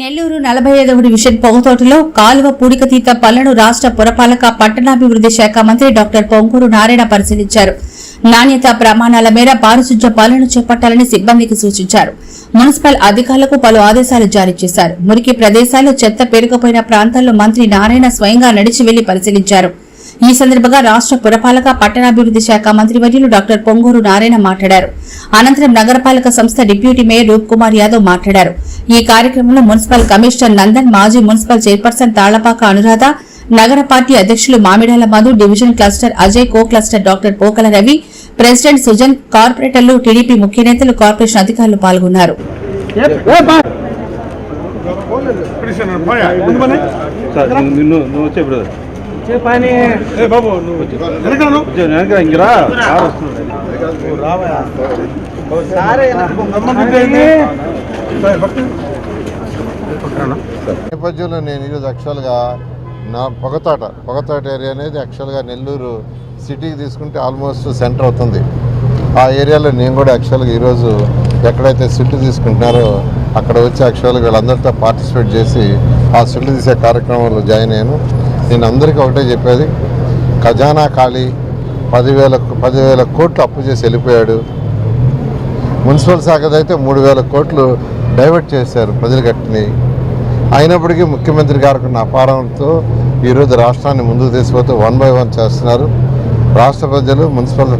నెల్లూరు నలభై ఐదవ డివిజన్ పొగతోటలో కాలువ పూడికతీత పనులను రాష్ట్ర పురపాలక పట్టణాభివృద్ధి శాఖ మంత్రి డాక్టర్ పొంగూరు నారాయణ పరిశీలించారు. నాణ్యత ప్రమాణాల మేర పారిశుధ్య పనులను చేపట్టాలని సిబ్బందికి సూచించారు. మున్సిపల్ అధికారులకు పలు ఆదేశాలు జారీ చేశారు. మురికి ప్రదేశాలు చెత్త పేరుకుపోయిన ప్రాంతాల్లో మంత్రి నారాయణ స్వయంగా నడిచి వెళ్ళి పరిశీలించారు. ఈ సందర్భంగా రాష్ట్ర పురపాలక పట్టణాభివృద్ధి శాఖ మంత్రివర్యులు డాక్టర్ పొంగూరు నారాయణ మాట్లాడారు. అనంతరం నగరపాలక సంస్థ డిప్యూటీ మేయర్ రూప్ కుమార్ యాదవ్ మాట్లాడారు. ఈ కార్యక్రమంలో మున్సిపల్ కమిషనర్ నందన్ మాజీ మున్సిపల్ చైర్పర్సన్ తాళ్ళపాక అనురాధ నగర పార్టీ అధ్యక్షులు Mamidala Madhu division cluster Ajay co cluster doctor Pokala Ravi president Sujan కార్పొరేటర్లు టీడీపీ ముఖ్య నేతలు కార్పొరేషన్ అధికారులు పాల్గొన్నారు. నువ్వు- వచ్చే బ్రదర్. బాబు నువ్వు వెనక వెనక ఇంకరా. కారు వస్తున్నాడు నేపథ్యంలో నేను ఈరోజు యాక్చువల్గా నా పొగతాట పొగతాట ఏరియా అనేది యాక్చువల్గా నెల్లూరు సిటీకి తీసుకుంటే ఆల్మోస్ట్ సెంటర్ అవుతుంది. ఆ ఏరియాలో నేను కూడా యాక్చువల్గా ఈరోజు ఎక్కడైతే సిటీ తీసుకుంటున్నారో అక్కడ వచ్చి యాక్చువల్గా వీళ్ళందరితో పార్టిసిపేట్ చేసి ఆ సిటీ తీసే కార్యక్రమంలో జాయిన్ అయ్యాను. నేను అందరికీ ఒకటే చెప్పేది. ఖజానా ఖాళీ పదివేల పదివేల కోట్లు అప్పు చేసి వెళ్ళిపోయాడు. మున్సిపల్ శాఖదైతే మూడు వేల కోట్లు డైవర్ట్ చేశారు ప్రజలు కట్టినవి అయినప్పటికీ ముఖ్యమంత్రి గారికి ఉన్న అపారంతో ఈరోజు రాష్ట్రాన్ని ముందుకు తీసుకుపోతూ వన్ బై వన్ చేస్తున్నారు. రాష్ట్ర ప్రజలు మున్సిపల్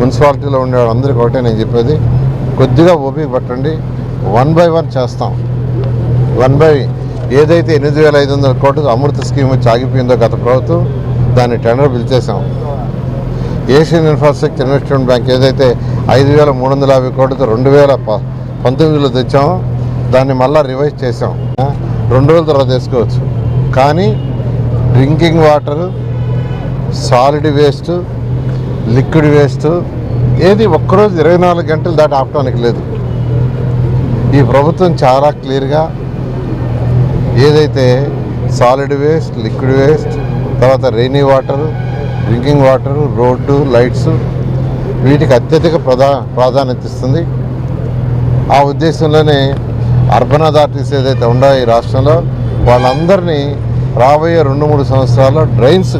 మున్సిపాలిటీలో ఉండే అందరికీ ఒకటే నేను చెప్పేది. కొద్దిగా ఓపిక పట్టండి. వన్ బై వన్ చేస్తాం. వన్ బై ఏదైతే ఎనిమిది వేల ఐదు వందల కోట్లు అమృత స్కీమ్ వచ్చి ఆగిపోయిందో గత ప్రభుత్వం దాన్ని టెండర్ పిలిచేసాం ఏషియన్ ఇన్ఫ్రాస్ట్రక్చర్ ఇన్వెస్ట్మెంట్ బ్యాంక్ ఏదైతే ఐదు వేల మూడు వందల యాభై కోట్లతో రెండు వేల ప పంతొమ్మిదిలో తెచ్చామో దాన్ని మళ్ళీ రివైజ్ చేసాం రెండు రోజుల తర్వాత తీసుకోవచ్చు కానీ drinking water solid waste liquid waste ఏది ఒక్కరోజు ఇరవై నాలుగు గంటలు దాటి ఆపడానికి లేదు. ఈ ప్రభుత్వం చాలా క్లియర్గా ఏదైతే సాలిడ్ వేస్ట్ లిక్విడ్ వేస్ట్ తర్వాత rainy water drinking water road lights వీటికి అత్యధిక ప్రధా ప్రాధాన్యత ఇస్తుంది. ఆ ఉద్దేశంలోనే అర్బన్ అథారిటీస్ ఏదైతే ఉన్నాయో ఈ రాష్ట్రంలో వాళ్ళందరినీ రాబోయే రెండు మూడు సంవత్సరాల్లో డ్రైన్స్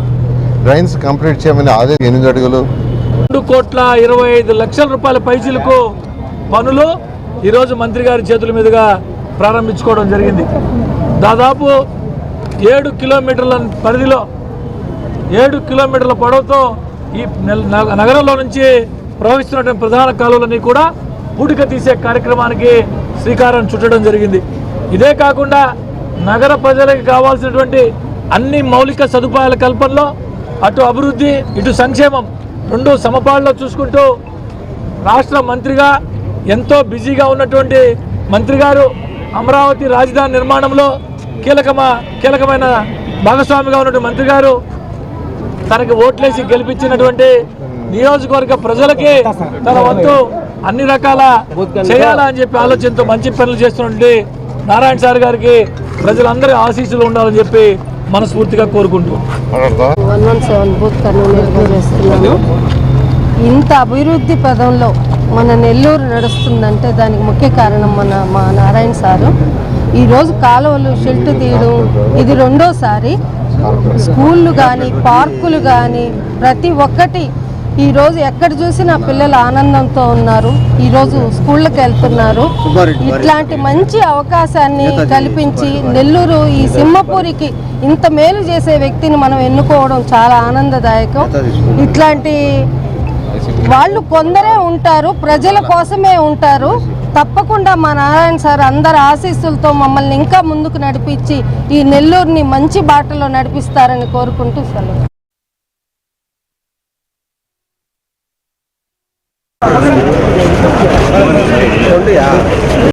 డ్రైన్స్ కంప్లీట్ చేయమని ఆదే ఎనిమిది అడుగులు. రెండు కోట్ల ఇరవై ఐదు లక్షల రూపాయల పైసలకు పనులు ఈరోజు మంత్రి గారి చేతుల మీదుగా ప్రారంభించుకోవడం జరిగింది. దాదాపు ఏడు కిలోమీటర్ల పరిధిలో ఏడు కిలోమీటర్ల పొడవుతో ఈ నెల- నగ- నగరంలో నుంచి ప్రవహిస్తున్నటువంటి ప్రధాన కాలువలన్నీ కూడా పూడిక తీసే కార్యక్రమానికి శ్రీకారం చుట్టడం జరిగింది. ఇదే కాకుండా నగర ప్రజలకు కావాల్సినటువంటి అన్ని మౌలిక సదుపాయాల కల్పనలో అటు అభివృద్ధి ఇటు సంక్షేమం రెండు సమపాళ్ళలో చూసుకుంటూ రాష్ట్ర మంత్రిగా ఎంతో బిజీగా ఉన్నటువంటి మంత్రి గారు అమరావతి రాజధాని నిర్మాణంలో కీలకమా కీలకమైన భాగస్వామిగా ఉన్నటువంటి మంత్రి గారు తనకి ఓట్లేసి గెలిపించినటువంటి నియోజకవర్గ ప్రజలకి తన వంతు అన్ని రకాల చేయాలా అని చెప్పి ఆలోచనతో మంచి పనులు చేస్తున్నటువంటి నారాయణ సార్ గారికి ప్రజలందరి ఆశీస్సులు ఉండాలని చెప్పి మనస్ఫూర్తిగా కోరుకుంటూ. వన్ వన్ సెవెన్ ఇంత అభివృద్ధి పదంలో మన నెల్లూరు నడుస్తుందంటే దానికి ముఖ్య కారణం మన మా నారాయణ సారు. ఈరోజు కాలువలు షెల్ట్ తీయడం ఇది రెండోసారి. స్కూళ్ళు కానీ పార్కులు కానీ ప్రతి ఒక్కటి ఈరోజు ఎక్కడ చూసినా పిల్లలు ఆనందంతో ఉన్నారు. ఈరోజు స్కూళ్ళకి వెళ్తున్నారు. ఇట్లాంటి మంచి అవకాశాన్ని కల్పించి నెల్లూరు ఈ సింహపూరికి ఇంత మేలు చేసే వ్యక్తిని మనం ఎన్నుకోవడం చాలా ఆనందదాయకం. ఇట్లాంటి వాళ్ళు కొందరే ఉంటారు ప్రజల కోసమే ఉంటారు. తప్పకుండా మా నారాయణ సార్ అందరి ఆశీస్సులతో మమ్మల్ని ఇంకా ముందుకు నడిపించి ఈ నెల్లూరుని మంచి బాటలో నడిపిస్తారని కోరుకుంటూ సెలవు.